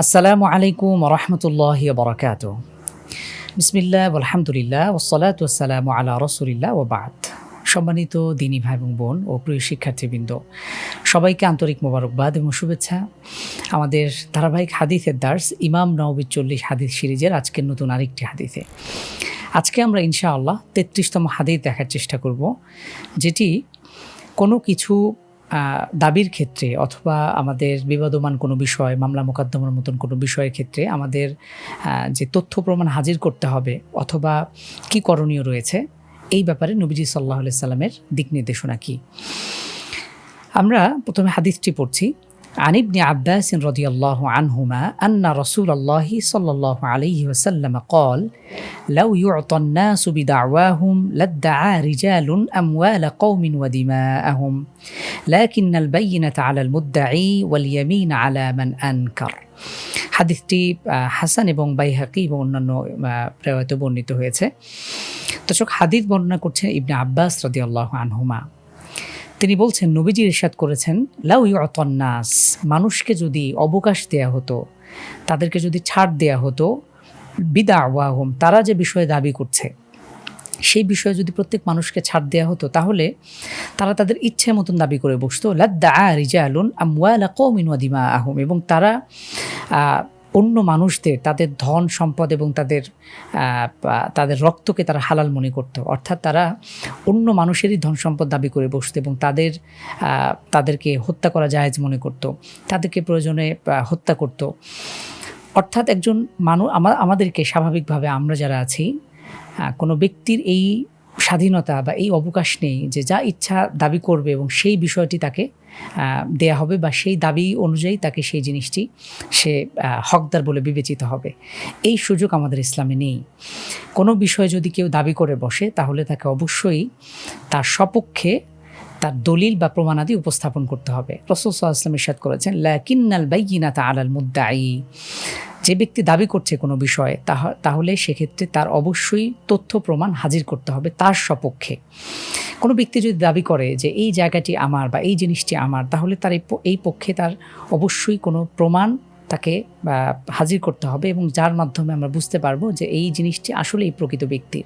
আসসালামু আলাইকুম রহমতুল্লাহ বরকাত বিসমিল্লাহ, আলহামদুলিল্লাহ ওসলাত ওসালাম আলা ও বাদ। সম্মানিত দিনী ভাই এবং বোন ও প্রিয় শিক্ষার্থীবৃন্দ, সবাইকে আন্তরিক মোবারকবাদ এবং শুভেচ্ছা। আমাদের ধারাবাহিক হাদিসের দার্স ইমাম নওবির চল্লিশ হাদিস সিরিজের আজকের নতুন আরেকটি হাদিসে। আজকে আমরা ইনশাআল্লাহ তেত্রিশতম হাদিস দেখার চেষ্টা করব, যেটি কোনো কিছু দাবির ক্ষেত্রে অথবা আমাদের বিবাদমান কোনো বিষয়, মামলা মোকদ্দমার মতন কোনো বিষয়ের ক্ষেত্রে আমাদের যে তথ্য প্রমাণ হাজির করতে হবে অথবা কি করণীয় রয়েছে, এই ব্যাপারে নবীজি সাল্লাহ সাল্লামের দিক নির্দেশনা কি? আমরা প্রথমে হাদিসটি পড়ছি। عن ابن عباس رضي الله عنهما أن رسول الله صلى الله عليه وسلم قال لو يعطى الناس بدعواهم لادعى رجال أموال قوم ودماءهم لكن البينة على المدعي واليمين على من أنكر হাদিসটি আহ, হাসান এবং বাইহাকি এবং অন্যান্য প্রেয়তে বর্ণিত হয়েছে দর্শক হাদিস বর্ণনা করছেন ইবনে আব্বাস রদিয়াল্লাহ আনহুমা তিনি বলছেন, নবীজি ইরশাদ করেছেন, লাউ ইউতন্নাস মানুষকে যদি অবকাশ দেয়া হতো, তাদেরকে যদি ছাড় দেয়া হতো বিদা ওয়াহম তারা যে বিষয়ে দাবি করছে, সেই বিষয়ে যদি প্রত্যেক মানুষকে ছাড় দেওয়া হতো, তাহলে তারা তাদের ইচ্ছে মতন দাবি করে বসতো লাদ্দা রিজা আলুন আমওয়ালা কৌমিন আহম এবং তারা অন্য মানুষদের, তাদের ধন, সম্পদ এবং তাদের তাদের রক্তকে তারা হালাল মনে করত। অর্থাৎ তারা অন্য মানুষেরই ধন সম্পদ দাবি করে বসতো এবং তাদের তাদেরকে হত্যা করা জায়েজ মনে করত। তাদেরকে প্রয়োজনে হত্যা করত। অর্থাৎ একজন মানুষ আমাদেরকে স্বাভাবিকভাবে আমরা যারা আছি কোনো ব্যক্তির এই স্বাধীনতা বা এই অবকাশ নেই যে যা ইচ্ছা দাবি করবে এবং সেই বিষয়টি তাকে দেয়া হবে বা সেই দাবি অনুযায়ী তাকে সেই জিনিসটি সে হকদার বলে বিবেচিত হবে। এই সুযোগ আমাদের ইসলামে নেই। কোনো বিষয়ে যদি কেউ দাবি করে বসে, তাহলে তাকে অবশ্যই তার সপক্ষে তার দলিল বা প্রমাণাদি উপস্থাপন করতে হবে। রসুল সাল্লাহ ইসলাম ইরশাদ করেছেন লাকিন্নাল বাইগিনা তা আলাল মুদ্দাই যে ব্যক্তি দাবি করছে কোনো বিষয়ে, তাহ- তাহলে সেক্ষেত্রে তার অবশ্যই তথ্য প্রমাণ হাজির করতে হবে তার সপক্ষে। কোনো ব্যক্তি যদি দাবি করে যে এই জায়গাটি আমার বা এই জিনিসটি আমার, তাহলে তার এই পক্ষে তার অবশ্যই কোনো প্রমাণ তাকে হাজির করতে হবে এবং যার মাধ্যমে আমরা বুঝতে পারব যে এই জিনিসটি আসলে এই প্রকৃত ব্যক্তি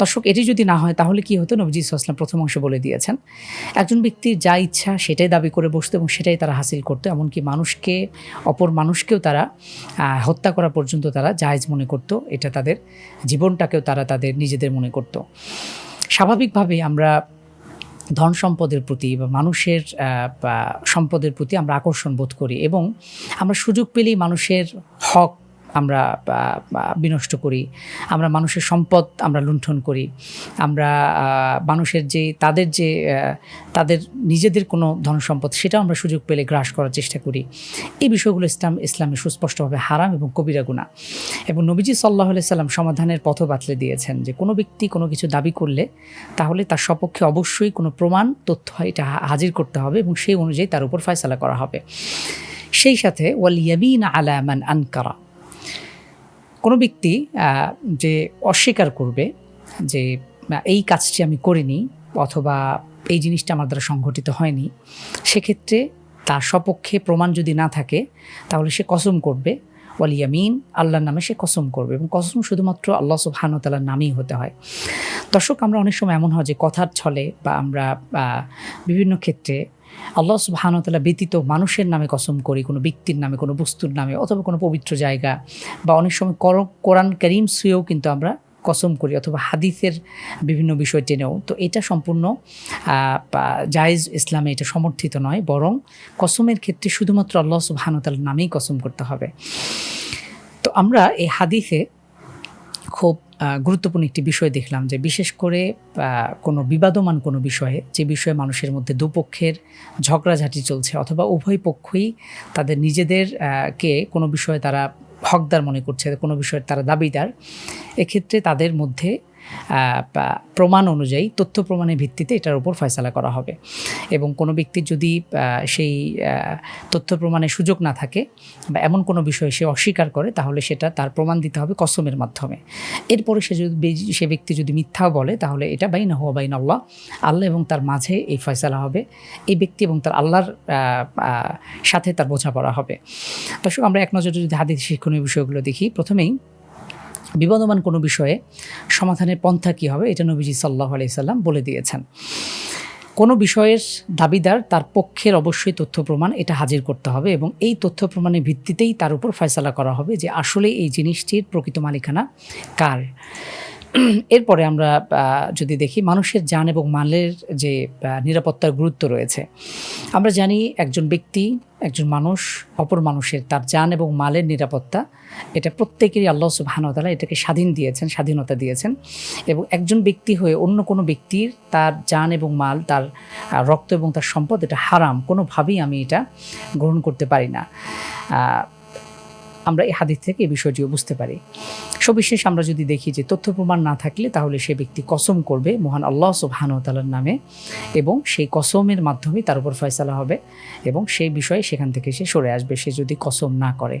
দর্শক, এটি যদি না হয় তাহলে কি হতো? নবজি ইসলাম প্রথম অংশ বলে দিয়েছেন, একজন ব্যক্তির যা ইচ্ছা সেটাই দাবি করে বসতো এবং সেটাই তারা হাসিল করতো, এমনকি মানুষকে, অপর মানুষকেও তারা হত্যা করা পর্যন্ত তারা জায়েজ মনে করত। এটা তাদের জীবনটাকেও তারা তাদের নিজেদের মনে করত। স্বাভাবিকভাবে আমরা ধন সম্পদের প্রতি বা মানুষের সম্পদের প্রতি আমরা আকর্ষণ বোধ করি এবং আমরা সুযোগ পেলেই মানুষের হক আমরা বিনষ্ট করি। আমরা মানুষের সম্পদ আমরা লুণ্ঠন করি। আমরা মানুষের যে, তাদের যে তাদের নিজেদের কোনো ধন সম্পদ সেটাও আমরা সুযোগ পেলে গ্রাস করার চেষ্টা করি। এই বিষয়গুলো ইসলাম, ইসলামে সুস্পষ্টভাবে হারাম এবং কবিরা গুণা এবং নবীজি সাল্লাহ সাল্লাম সমাধানের পথ বাতলে দিয়েছেন যে, কোনো ব্যক্তি কোনো কিছু দাবি করলে তাহলে তার সপক্ষে অবশ্যই কোনো প্রমাণ, তথ্য এটা হাজির করতে হবে এবং সেই অনুযায়ী তার উপর ফয়সালা করা হবে। সেই সাথে, ওয়াল ইয়ামিন আলা মান আনকারা। কোনো ব্যক্তি যে অস্বীকার করবে যে এই কাজটি আমি করিনি অথবা এই জিনিসটা আমার দ্বারা সংঘটিত হয়নি, সেক্ষেত্রে তার সপক্ষে প্রমাণ যদি না থাকে, তাহলে সে কসম করবে। ওয়ালিয়ামিন আল্লাহর নামে সে কসম করবে এবং কসম শুধুমাত্র আল্লাহ সুবহানতালার নামেই হতে হয়। দর্শক, আমরা অনেক সময় এমন হয় যে কথার ছলে বা আমরা বিভিন্ন ক্ষেত্রে আল্লাহ সুবহানতালা ব্যতীত মানুষের নামে কসম করি, কোনো ব্যক্তির নামে, কোনো বস্তুর নামে অথবা কোনো পবিত্র জায়গা বা অনেক সময় কর- কোরআন করিম শুয়েও কিন্তু আমরা কসম করি অথবা হাদিসের বিভিন্ন বিষয় টেনেও। তো এটা সম্পূর্ণ জায়েজ ইসলামে এটা সমর্থিত নয়, বরং কসমের ক্ষেত্রে শুধুমাত্র আল্লাহ সুবহানতালার নামেই কসম করতে হবে। তো আমরা এই হাদিসে খুব গুরুত্বপূর্ণ একটি বিষয় দেখলাম যে বিশেষ করে কোনো বিবাদমান কোনো বিষয়ে যে বিষয়ে মানুষের মধ্যে দুপক্ষের ঝগড়াঝাটি চলছে অথবা উভয় পক্ষই তাদের নিজেদের কে কোনো বিষয়ে তারা হকদার মনে করছে, কোনো বিষয়ে তারা দাবিদার, এক্ষেত্রে তাদের মধ্যে প্রমাণ অনুযায়ী, তথ্য প্রমাণের ভিত্তিতে এটার উপর ফয়সালা করা হবে। এবং কোনো ব্যক্তির যদি সেই তথ্য প্রমাণের সুযোগ না থাকে বা এমন কোনো বিষয়ে সে অস্বীকার করে, তাহলে সেটা তার প্রমাণ দিতে হবে কসমের মাধ্যমে। এরপরে সে যদি সে ব্যক্তি যদি মিথ্যাও বলে, তাহলে এটা বাইনা হুয়া বাইন আল্লাহ আল্লাহ এবং তার মাঝে এই ফয়সালা হবে। এই ব্যক্তি এবং তার আল্লাহর সাথে তার বোঝাপড়া হবে। দর্শক, আমরা এক নজরে যদি হাদিস শিক্ষণীয় বিষয়গুলো দেখি, প্রথমেই বিবাদমান কোনো বিষয়ে সমাধানের পন্থা কী হবে, এটা নবীজি সাল্লাহ আলি সাল্লাম বলে দিয়েছেন। কোনো বিষয়ের দাবিদার তার পক্ষের অবশ্যই তথ্য প্রমাণ এটা হাজির করতে হবে এবং এই তথ্য প্রমাণের ভিত্তিতেই তার উপর ফয়সলা করা হবে যে আসলে এই জিনিসটির প্রকৃত মালিকানা কার। এরপরে আমরা যদি দেখি মানুষের যান এবং মালের যে নিরাপত্তার গুরুত্ব রয়েছে, আমরা জানি একজন ব্যক্তি, একজন মানুষ, অপর মানুষের তার যান এবং মালের নিরাপত্তা, এটা প্রত্যেকেরই আল্লাহ সুবাহানতালা এটাকে স্বাধীন দিয়েছেন, স্বাধীনতা দিয়েছেন এবং একজন ব্যক্তি হয়ে অন্য কোনো ব্যক্তির তার যান এবং মাল, তার রক্ত এবং তার সম্পদ, এটা হারাম। কোনোভাবেই আমি এটা গ্রহণ করতে পারি না। আমরা এই হাদিস থেকে এই বিষয়টিও বুঝতে পারি। সবিশেষ আমরা যদি দেখি যে তথ্য প্রমাণ না থাকলে তাহলে সে ব্যক্তি কসম করবে মহান আল্লাহ সুবহানতালার নামে এবং সেই কসমের মাধ্যমে তার উপর ফয়সালা হবে এবং সেই বিষয়ে সেখান থেকে সে সরে আসবে, সে যদি কসম না করে।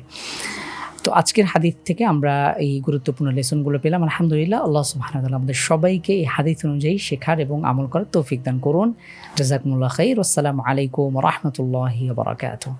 তো আজকের হাদিস থেকে আমরা এই গুরুত্বপূর্ণ লেসনগুলো পেলাম। আলহামদুলিল্লাহ আল্লাহ সুবহানাহু আমাদের সবাইকে এই হাদিস অনুযায়ী শেখার এবং আমল করার তৌফিক দান করুন। জাজাকুমুল্লাহ খাইর। আসসালামু আলাইকুম রহমতুল্লাহি বারাকাতুহ।